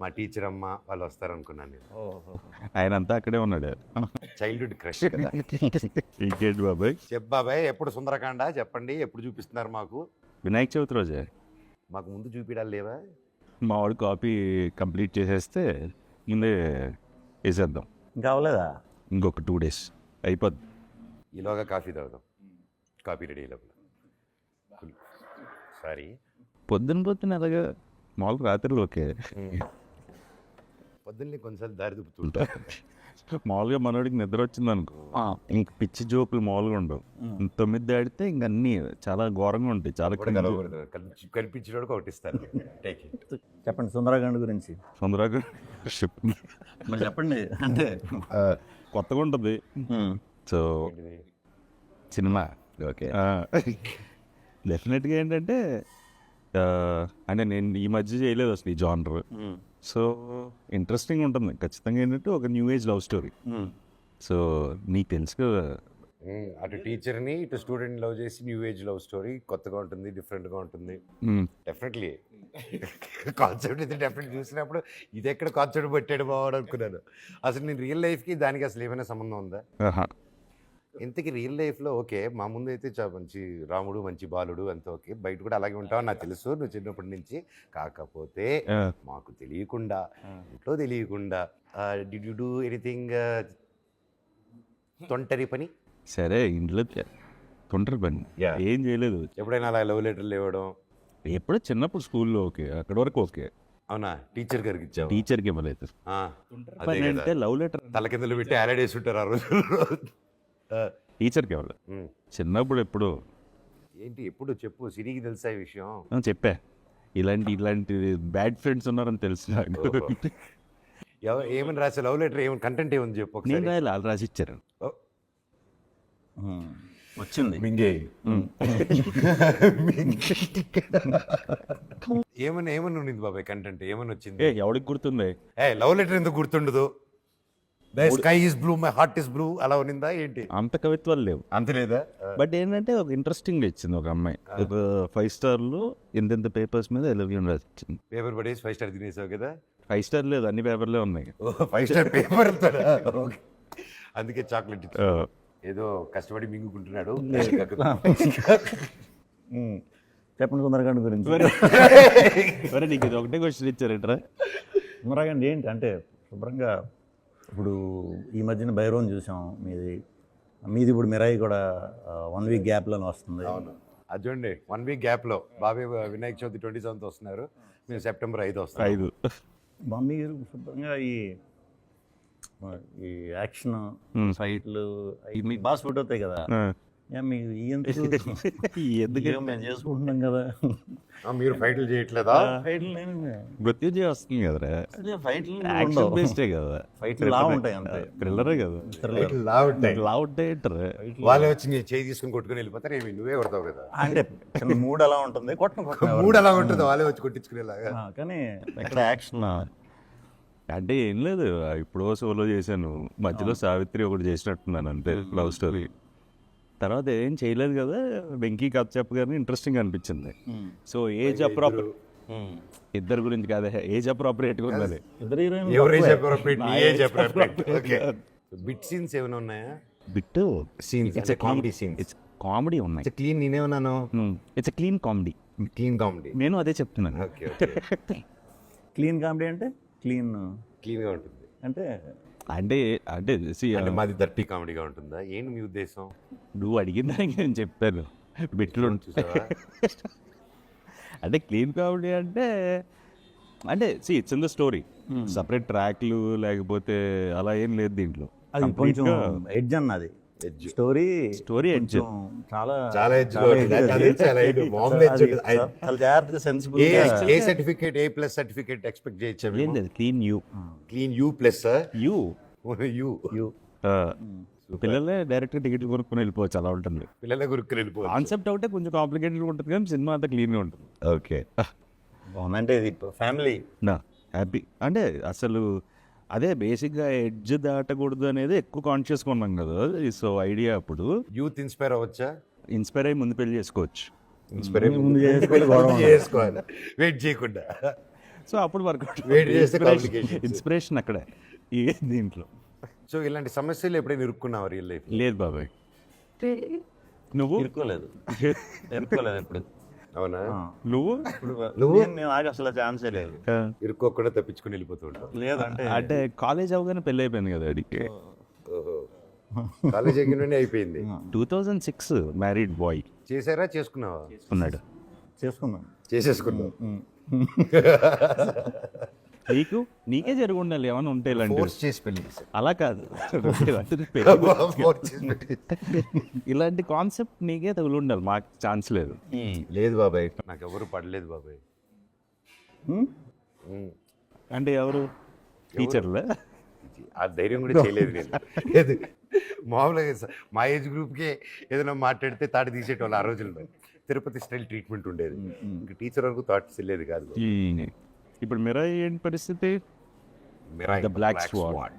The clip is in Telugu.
మా టీచర్ అమ్మ వాళ్ళు వస్తారనుకున్నాను నేను. ఆయన అంతా అక్కడే ఉన్నాడు. చైల్డ్హుడ్ క్రష్ కదా. ఇంకేంటి బాబాయ్? చెప్ బాబాయ్ ఎప్పుడు సుందరకాండ చెప్పండి ఎప్పుడు చూపిస్తున్నారు మాకు? వినాయక చవితి రోజే? మాకు ముందు చూపించాలి లేవా? మా వాడు కాపీ కంప్లీట్ చేసేస్తే ముందే వేసేద్దాం. ఇంకా అవ్వలేదా? ఇంకొక టూ డేస్. అయిపోద్ది. ఈలోగా కాఫీ తాగుదాం. కాఫీ రెడీ లోపల. సారీ పొద్దున పొద్దున అలాగా మామూలుగా రాత్రిలో ఓకే పొద్దున్నే కొన్నిసార్లు దారి దుప్పుతుంటా మామూలుగా మనోడికి నిద్ర వచ్చింది అనుకో ఇంక పిచ్చి జోకులు మామూలుగా ఉండవు. తొమ్మిది దాడితే ఇంక అన్నీ చాలా ఘోరంగా ఉంటాయి చాలా కూడా కలవకూడదు. కల్పి- కల్పించినోడికి ఒకటి ఇస్తారు టేక్ ఇట్ చెప్పండి సుందరకాండ్ గురించి. మరి చెప్పండి అంటే. కొత్తగా ఉంటుంది. So cinema. ఓకే. డెఫినెట్గా ఏంటంటే అంటే నేను ఈ మధ్య చేయలేదు అసలు ఈ జానర్. సో ఇంట్రెస్టింగ్ ఉంటుంది. ఖచ్చితంగా ఏంటంటే ఒక new age love story so నీకు తెలుసు కదా. ఉమ్, అటు టీచర్ని ఇటు స్టూడెంట్ లవ్ చేసి న్యూ ఏజ్ లవ్ స్టోరీ కొత్తగా ఉంటుంది డిఫరెంట్గా ఉంటుంది. డెఫినెట్లీ కాన్సెప్ట్ అయితే డెఫినెట్ చూసినప్పుడు ఇది ఎక్కడ కాన్సెప్ట్ పెట్టాడు బావాడు అనుకున్నాను. అసలు నేను రియల్ లైఫ్కి దానికి అసలు ఏమైనా సంబంధం ఉందా? ఆహా. ఇంతకీ రియల్ లైఫ్లో ఓకే మా ముందు అయితే చాలా మంచి రాముడు మంచి బాలుడు అంత ఓకే. బయట కూడా అలాగే ఉంటావు నాకు తెలుసు నువ్వు చిన్నప్పటి నుంచి. కాకపోతే మాకు తెలియకుండా ఇంట్లో తెలియకుండా డి యు డూ ఎనీథింగ్ తొంటరి పని. సరే ఇంట్లో తొంటరి పని. ఏం చేయలేదు. ఎప్పుడైనా అలా లవ్ లెటర్లు ఇవ్వడం? ఎప్పుడో చిన్నప్పుడు స్కూల్లో ఓకే అక్కడ వరకు ఓకే. అవునా? టీచర్ గారికి ఇచ్చావు? టీచర్కి ఇవ్వలేదు. అంటే లవ్ లెటర్ తల కిందలు పెట్టి ఆలడేసి ఉంటారు ఆ ఆ, టీచర్కి ఉమ్. చిన్నప్పుడు ఎప్పుడు. ఏంటి ఎప్పుడు చెప్పు సిరికి తెలుసా ఈ విషయం? చెప్పా. ఇలాంటి ఇలాంటి బ్యాడ్ ఫ్రెండ్స్ ఉన్నారని తెలుసు నాకు. ఎవ- ఏమని రాసే లవ్ లెటర్ ఏమని కంటెంట్ ఏమని చెప్పు నేను రాయాలి వాళ్ళు రాసి ఇచ్చారు. వచ్చింది. మింగే. ఏమని ఏమని ఉండింది బాబాయ్ కంటెంట్? ఏమని ఏ వచ్చింది ఎవడికి గుర్తుంది? ఏ లవ్ లెటర్ ఎందుకు గుర్తుండదు? Sky is blue my heart is blue అలా ఉన్నిందా ఏంటి? అంత కవిత్వాలు లేవు. అంత లేదా? బట్ ఏంటంటే ఒక ఇంట్రెస్టింగ్ ఇచ్చింది ఒక అమ్మాయి. ఫైవ్ స్టార్లు ఎంతెంత పేపర్స్ మీద ఎలవియన్ రాసి ఇచ్చింది. పేపర్ పడేసి ఫైవ్ స్టార్ తినేసావు కదా? ఫైవ్ స్టార్ లేదు అన్ని పేపర్లే ఉన్నాయి. ఫైవ్ స్టార్ పేపర్ అందుకే చాక్లెట్ ఏదో కష్టపడి మింగుకుంటున్నాడు. చెప్పండి సుందరకాండ్ గురించి. మరి నీకు ఇది ఒకటే క్వశ్చన్ ఇచ్చారట్రా? సుందరకాండ్ ఏంటి? అంటే శుభ్రంగా ఇప్పుడు ఈ మధ్యన భైరవం చూసాం. మీది మీది ఇప్పుడు మిరాయి కూడా వన్ వీక్ గ్యాప్లోనే వస్తుంది. అవును. అది చూడండి వన్ వీక్ గ్యాప్లో బాబాయ్ వినాయక చవితి ట్వంటీ సెవెంత్ వస్తున్నారు. మేము సెప్టెంబర్ ఐదు వస్తాం ఐదు. మమ్మీ శుభ్రంగా ఈ ఈ యాక్షన్ అవి మీకు సూట్ అవుతాయి కదా. మీకు ఎందుకు మేము చేసుకుంటున్నాం కదా? ఆ, మీరు ఫైట్లు చేయట్లేదా? ఫైట్లు నేను మృత్యుంజయ వస్తుంది కదరా. ఫైట్లు యాక్షన్ బేస్డే కదా. ఫైట్లు లా ఉంటాయి అంతే. థ్రిల్లరే కదా. ఫైట్లు లా ఉంటాయి. లా ఉంటాయి అంటారు. వాళ్ళే వచ్చి నీ చేయి తీసుకుని కొట్టుకుని వెళ్ళిపోతారు. ఏమి నువ్వే కొడతావు కదా? అంటే మూడ్ అలా ఉంటుంది కొట్టను మూడు అలా ఉంటుంది వాళ్ళే వచ్చి కొట్టించుకునేలాగా. ఆ, కానీ ఎక్కడ యాక్షన్ అంటే ఏం లేదు ఇప్పుడు సోలో చేశాను. మధ్యలో సావిత్రి ఒకటి చేసినట్టున్నాను అంతే లవ్ స్టోరీ. తర్వాత ఏం చేయలేదు కదా వెంకీ కథ చెప్పగానే ఇంట్రెస్టింగ్ అనిపించింది. సో ఏజ్ అప్రాపర్ ఇద్దరు గురించి కాదే ఏజ్ అప్రాపరియేట్గా ఉన్నది ఇద్దరు హీరోయిన్ బిట్ సీన్స్ ఏమైనా ఉన్నాయా? Bit scenes it's comedy scenes it's comedy ఉన్నాయి. క్లీన్ నేనేమన్నాను? It's clean comedy clean comedy నేను అదే చెప్తున్నాను. క్లీన్ కామెడీ అంటే క్లీన్ క్లీన్గా ఉంటుంది. అంటే అంటే అంటే see, అంటే మాది దర్టీ కామెడీగా ఉంటుందా? ఏంటి మీ ఉద్దేశం? నువ్వు అడిగిన దానికి నేను చెప్పాను. బిట్లు చూసావా? అంటే క్లీన్ కామెడీ అంటే అంటే see it's in the story separate ట్రాక్లు లేకపోతే అలా ఏం లేదు దీంట్లో. అది కొంచెం ఎడ్జ్ అన్నది. స్టోరీ స్టోరీ చాలా చాలా జాగ్రత్తగా sensible A A certificate A plus certificate expect చేయొచ్చా ఏం లేదు clean U clean U plus U U U పిల్లలే డైరెక్ట్గా టికెట్ కొనుక్కొని వెళ్ళిపోవచ్చు అలా ఉంటుంది. పిల్లల గురికి వెళ్ళిపోవచ్చు. కాన్సెప్ట్ ఒకటే కొంచెం కాంప్లికేటెడ్ ఉంటుంది కానీ సినిమా అంతా క్లీన్గా ఉంటుంది. ఓకే. బాగుందంటే ఇది ఫ్యామిలీ. నా హ్యాపీ. అంటే అసలు అదే బేసిక్గా ఎడ్జ్ దాటకూడదు అనేది ఎక్కువ కాన్షియస్గా ఉన్నాం కదా. సో ఐడియా అప్పుడు. యూత్ ఇన్స్పైర్ అవ్వచ్చా? ఇన్స్పైర్ అయ్యి ముందు పెళ్ళి చేసుకోవచ్చు. ఇన్స్పైర్ ముందు చేసుకోవాలి, ఉండదు. చేసుకోవాలి. వెయిట్ చేయకుండా. సో అప్పుడు వర్కౌట్ Wait చేస్తే. ఇన్స్పిరేషన్ అక్కడే. ఈ దీంట్లో. సో ఇలాంటి సమస్యలు ఎప్పుడైనా ఇరుక్కున్నావు రియల్ లైఫ్ లేదు బాబాయ్. నువ్వు? ఇరుక్కోలేదు. ఇరుక్కోలేదు ఇప్పుడు అవునా? నువ్వు? నువ్వు? నేను- నాకు అసలు ఛాన్సే లేదు. ఇరుక్కోకుండా తప్పించుకొని వెళ్ళిపోతూ ఉంటావు. లేదంటే అంటే కాలేజ్ అవగానే పెళ్ళి అయిపోయింది కదా అడిగి ఓహో. కాలేజ్ ఎగ్గిననే అయిపోయింది. Two thousand six married boy. చేసారా చేసుకున్నావా? ఉన్నాడు చేసుకున్నాం. చేసేసుకున్నావు నీకు నీకే జరిగి ఉండాలి ఏమైనా ఉంటే అలా కాదు. ఇలాంటి కాన్సెప్ట్ నీకే తగులు ఉండాలి మాకు ఛాన్స్ లేదు. లేదు బాబాయ్ నాకు ఎవరు పడలేదు బాబాయ్. అంటే ఎవరు? టీచర్లే? ఆ ధైర్యం కూడా చేయలేదు నేను. మామూలుగా మా ఏజ్ గ్రూప్కే ఏదైనా మాట్లాడితే తాటి తీసేటోళ్ళు ఆ రోజుల్లో. తిరుపతి స్టైల్ ట్రీట్మెంట్ ఉండేది. ఇంక టీచర్ వరకు థాట్స్ వెళ్ళేది కాదు ఇప్పుడు మిరా ఏంటి పరిస్థితి Mirai, The Black Black Swan. Swan.